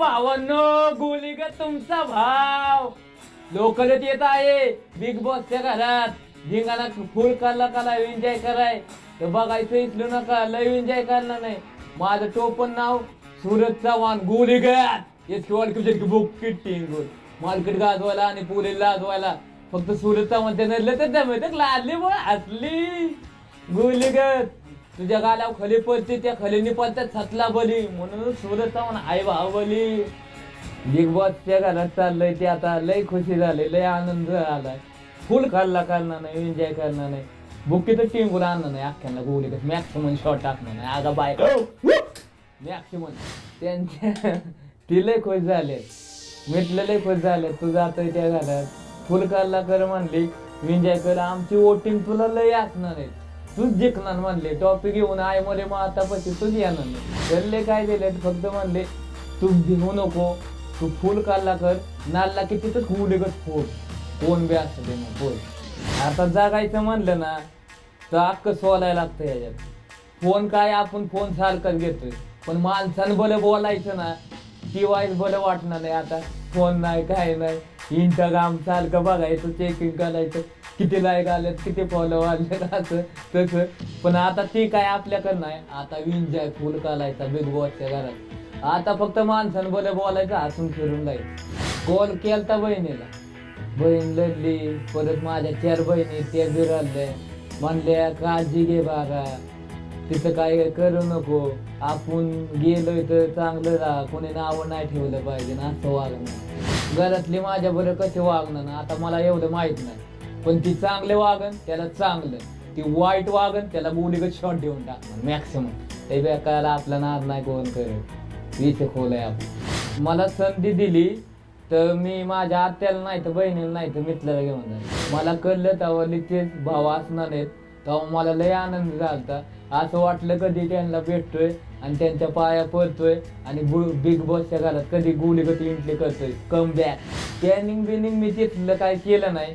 पावनो गुली ग तुमचा भाव. लोकलच येत आहे. बिग बॉसच्या घरात. धिंगाणा फुल करला का लाईव्ह एन्जॉय कराय? तर बघायचं इथलं नका लाईव्ह एन्जॉय करणार नाही. माझं टोपण नाव सूरज चव्हाण गोलीगत एस शिवाल की बुक किटिंग मार्केट गाजवायला आणि पुरे लाजवायला. फक्त सूरज चव्हाण त्यानं तर जमत लादली असली. हसली गोलीगत तुझ्या गालावर खली पडते त्या खलीने पडतात छतला बली. म्हणून सूरज चव्हाण आई बाहुबली. बिग बॉसच्या घरात चाललंय ते आता. लय खुशी झाली लय आनंद आलाय. फुल खाल्ला करणार नाही एन्जॉय करणार नाही. बुकी तर टीम गुला आणणार नाही अख्ख्यांना गोळी मॅक्सिमम शॉट टाकणार नाही. आगा बाय मॅक्सिमम त्यांच्या ती लय खुश झाले. मिटलं लय खुश झाले. तू जातोय त्या घरात. फुल खाल्ला कर म्हणली. एन्जॉय कर. आमची वोटिंग तुला लय असणार आहे. तूच जिंकणार म्हणले टॉपिक घेऊन आय मले मग आता आतापाशी तूच येणार नाही. ठरले काय दिले फक्त म्हणले तू भिवू नको तू फुल काढला कर नालला की तिथंच गुडगत फुल कोण बी असतं ते मग बोल आता जागायचं म्हणलं ना तर अक्क सोलायला लागतं याच्यात. फोन काय आपण फोन सारखाच घेतोय. पण माणसानं बरं बोलायचं ना ती वाईस बरं वाटणार नाही आता. फोन नाही काय नाही. इंस्टाग्राम सारखं बघायचं चेकिंग करायचं किती लाईक आलेत किती फॉलो आले असं तसं. पण आता ते काय आपल्याकडं नाही. आता विंजाय फुल करायचा बिग बॉसच्या घरात. आता फक्त माणसानं बरं बोलायचं हसून फिरून जायचं कॉल केलता बहिणीला. बहीण लढली परत माझ्या चार बहिणी त्या बिरडल्या म्हणल्या काळजी घे बागा तिथं काय करू नको. आपण गेलोय तर चांगलं राहा. कोणी नावं नाही ठेवलं पाहिजे ना असं वागणं. घरातली माझ्या बरं कसे वागणं ना आता मला एवढं माहीत नाही. पण ती चांगले वागन त्याला चांगलं. ती वाईट वागन त्याला बोलीगत शॉट देऊन टाकणार मॅक्सिमम ते बेकायला आपला नाद नाही कोण करेल इथे खोल आहे आपण मला संधी दिली तर मी माझ्या आत्याला नाही तर बहिणीला नाही तर मित्राला घेऊन जाईल मला कळलं तेव्हा तेच भाव असणार नाहीत तेव्हा मला लय आनंद झालता. असं वाटलं कधी त्यांना भेटतोय. आणि त्यांच्या पाया पडतोय आणि गु बिग बॉसच्या घरात कधी गुली कधी एंट्री करतोय. कम बॅक प्लॅनिंग बिनिंग मी तिथलं काय केलं नाही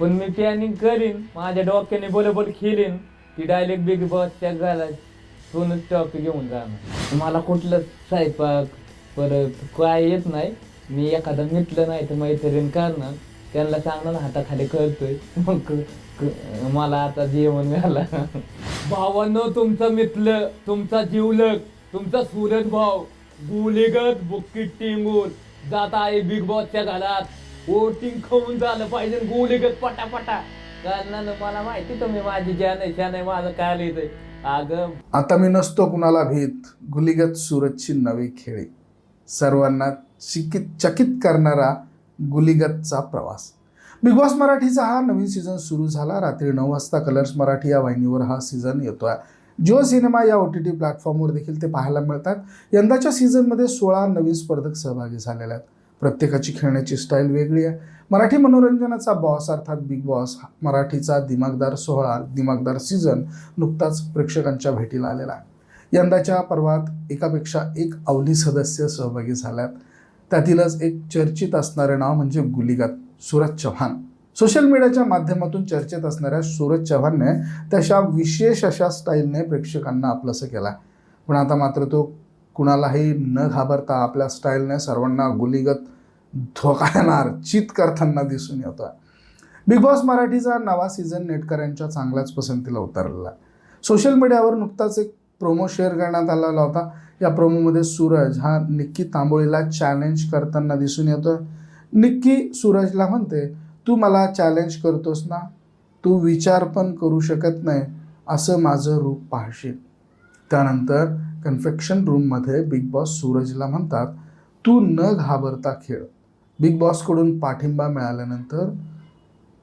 पण मी प्लॅनिंग करीन. माझ्या डोक्याने बरोबर खेळीन. की डायरेक्ट बिग बॉसच्या घरात सोनच टॉपिक घेऊन जाणार. मला कुठलं स्वयंपाक परत काय येत नाही. मी एखादं मिटलं नाही तर मैत्रीण करणार. त्यांना सांगणार हाताखाली करतोय. मग मला आता जेवण झालं. भावांनो तुमचं मित्र तुमचा जीवलक तुमचा सूरज भाव गुलीगत बुक्कीट टिंगून जात आहे बिग बॉसच्या घरात. वोटिंग खाऊन झालं पाहिजे गुलिगत पटापटा. कारण मला माहिती तुम्ही माझी ज्यान आहे त्याने माझं काय लिहितंय अगं आता मी नसतो कुणाला भीत. गुलिगत सूरजची नवी खेळी. सर्वांना चिकित चकित करणारा गुलिगतचा प्रवास. बिग बॉस मराठीचा हा नवीन सीझन सुरू झाला. रात्री नऊ वाजता कलर्स मराठी या वाहिनीवर हा सीझन येतो आहे जिओ सिनेमा या ओ टी टी प्लॅटफॉर्मवर देखील ते पाहायला मिळतात. यंदाच्या सीझनमध्ये सोळा नवीन स्पर्धक सहभागी झालेले आहेत. प्रत्येकाची खेळण्याची स्टाईल वेगळी आहे. मराठी मनोरंजनाचा बॉस अर्थात बिग बॉस हा मराठीचा दिमागदार सोहळा दिमागदार सीझन नुकताच प्रेक्षकांच्या भेटीला आलेला आहे. यंदाच्या पर्वात एकापेक्षा एक अवली सदस्य सहभागी झाल्यात त्यातीलच एक चर्चित असणारे नाव म्हणजे गुलिगत. सूरज चव्हाण. सोशल मीडियाच्या माध्यमातून चर्चेत असणाऱ्या सूरज चव्हाणने तशा विशेष अशा स्टाईलने प्रेक्षकांना आपलंसं केला पण आता मात्र तो कुणालाही न घाबरता आपल्या स्टाईलने सर्वांना गुलिगत धोका चित करताना दिसून येतो बिग बॉस मराठीचा नवा सीझन नेटकऱ्यांच्या चांगल्याच पसंतीला उतरलेला सोशल मीडियावर नुकताच एक प्रोमो शेअर करण्यात आलेला होता. या प्रोमोमध्ये सूरज हा निक्की तांबोळीला चॅलेंज करताना दिसून येतोय. निक्की सूरजला म्हणते तू मला चॅलेंज करतोस ना? तू विचार पण करू शकत नाही असं माझं रूप पाहशील. त्यानंतर कन्फेक्शन रूममध्ये बिग बॉस सूरजला म्हणतात तू न घाबरता खेळ. बिग बॉसकडून पाठिंबा मिळाल्यानंतर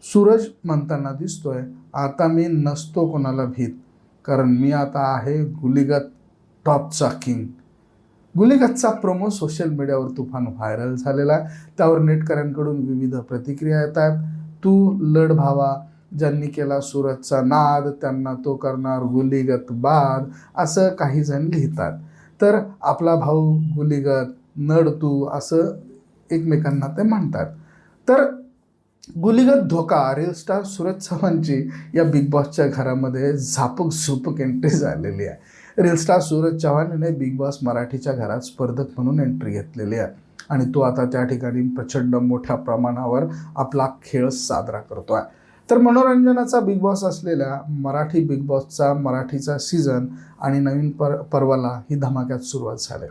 सूरज म्हणताना दिसतोय आता मी नसतो कोणाला भीत कारण मी आता आहे गुलिगत टॉपचा किंग गुलिगतचा प्रोमो सोशल मीडियावर तुफान व्हायरल झालेला आहे. त्यावर नेटकऱ्यांकडून विविध प्रतिक्रिया येत आहेत तू लढ भावा ज्यांनी केला सूरजचा नाद त्यांना तो करणार गुलिगत बाद असं काही जण लिहितात. तर आपला भाऊ गुलिगत नड तू असं एकमेकांना ते म्हणतात. तर गुलिगत धोका रील स्टार सुरज चव्हाणची या बिग बॉसच्या घरामध्ये झापक झुपक एंट्री झालेली आहे. रील स्टार सूरज चव्हाण याने बिग बॉस मराठीच्या घरात स्पर्धक म्हणून एंट्री घेतलेली आहे. आणि तो आता त्या ठिकाणी प्रचंड मोठ्या प्रमाणावर आपला खेळ साजरा करतो आहे तर मनोरंजनाचा बिग बॉस असलेल्या मराठी बिग बॉसचा मराठीचा सीझन आणि नवीन पर पर्वाला ही धमाक्यात सुरुवात झाली.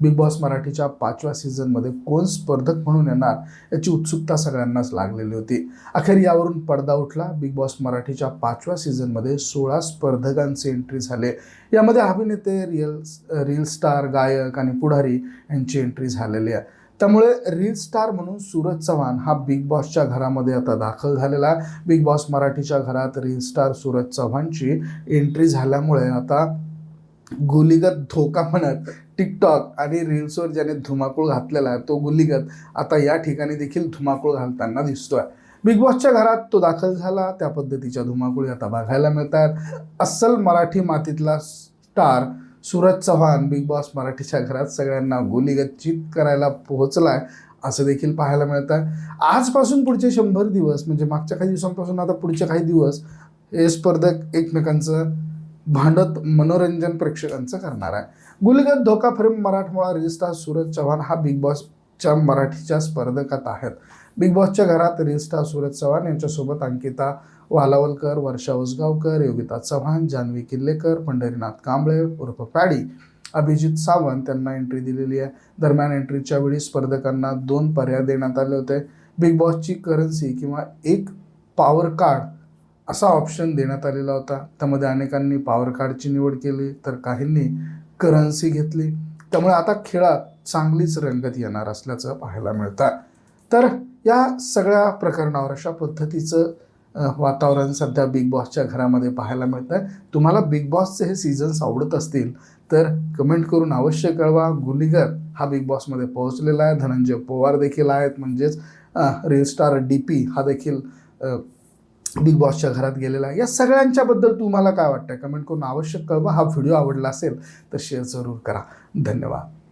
बिग बॉस मराठीच्या पाचव्या सीझनमध्ये कोण स्पर्धक म्हणून येणार याची उत्सुकता सगळ्यांनाच लागलेली होती. अखेर यावरून पडदा उठला. बिग बॉस मराठीच्या पाचव्या सीझनमध्ये सोळा स्पर्धकांचे एंट्री झाले. यामध्ये अभिनेते रिअल रील स्टार गायक आणि पुढारी यांची एंट्री झालेली आहे. त्यामुळे रील स्टार म्हणून सूरज चव्हाण हा बिग बॉसच्या घरामध्ये आता दाखल झालेला आहे. बिग बॉस मराठीच्या घरात रील स्टार सूरज चव्हाणची एंट्री झाल्यामुळे आता गुलीगत धोका म्हणत टिकटॉक आणि रील्सवर ज्याने धुमाकूळ घातलेला आहे तो गुलीगत आता या ठिकाणी देखील धुमाकूळ घालताना दिसतोय. बिग बॉसच्या घरात तो दाखल झाला. त्या पद्धतीच्या धुमाकुळी आता बघायला मिळतात. अस्सल Marathi मातीतला star Suraj Chavan Bigg Boss मराठीच्या घरात सगळ्यांना गोलीगत चित करायला आहे असं देखील पाहायला मिळतं आहे आजपासून पुढचे शंभर दिवस म्हणजे मागच्या काही दिवसांपासून आता पुढचे काही दिवस हे स्पर्धक एकमेकांचं भांडत मनोरंजन प्रेक्षकांचं करणार आहे. गुलगत धोका फ्रेम मराठमोळा रिजिस्टार सूरज चव्हाण हा बिग बॉसच्या मराठीच्या स्पर्धकात आहेत. बिग बॉसच्या घरात रिजिस्टार सूरज चव्हाण यांच्यासोबत अंकिता वालावलकर वर्षा उसगावकर योगिता चव्हाण जान्हवी किल्लेकर पंढरीनाथ कांबळे उर्फ पॅडी अभिजित सावंत यांना एंट्री दिलेली आहे. दरम्यान एंट्रीच्या वेळी स्पर्धकांना दोन पर्याय देण्यात आले होते. बिग बॉसची करन्सी किंवा एक पॉवर कार्ड असा ऑप्शन देण्यात आलेला होता. त्यामध्ये अनेकांनी पॉवर कार्डची निवड केली तर काहींनी करन्सी घेतली. त्यामुळे आता खेळात चांगलीच रंगत येणार असल्याचं पाहायला मिळतं तर या सगळ्या प्रकरणावर अशा पद्धतीचं वातावरण सध्या बिग बॉसच्या घरामध्ये पाहायला मिळतं आहे तुम्हाला बिग बॉसचे हे सीझन्स आवडत असतील तर कमेंट करून अवश्य कळवा. गुलिगर हा बिग बॉसमध्ये पोहोचलेला आहे. धनंजय पवार देखील आहेत. म्हणजेच रील स्टार डी पी हा देखील बिग बॉसच्या घरात गेलेला या सगळ्यांच्याबद्दल तुम्हाला काय वाटतं कमेंट करून आवश्यक कळवा. हा व्हिडिओ आवडला असेल तर शेअर जरूर करा. धन्यवाद.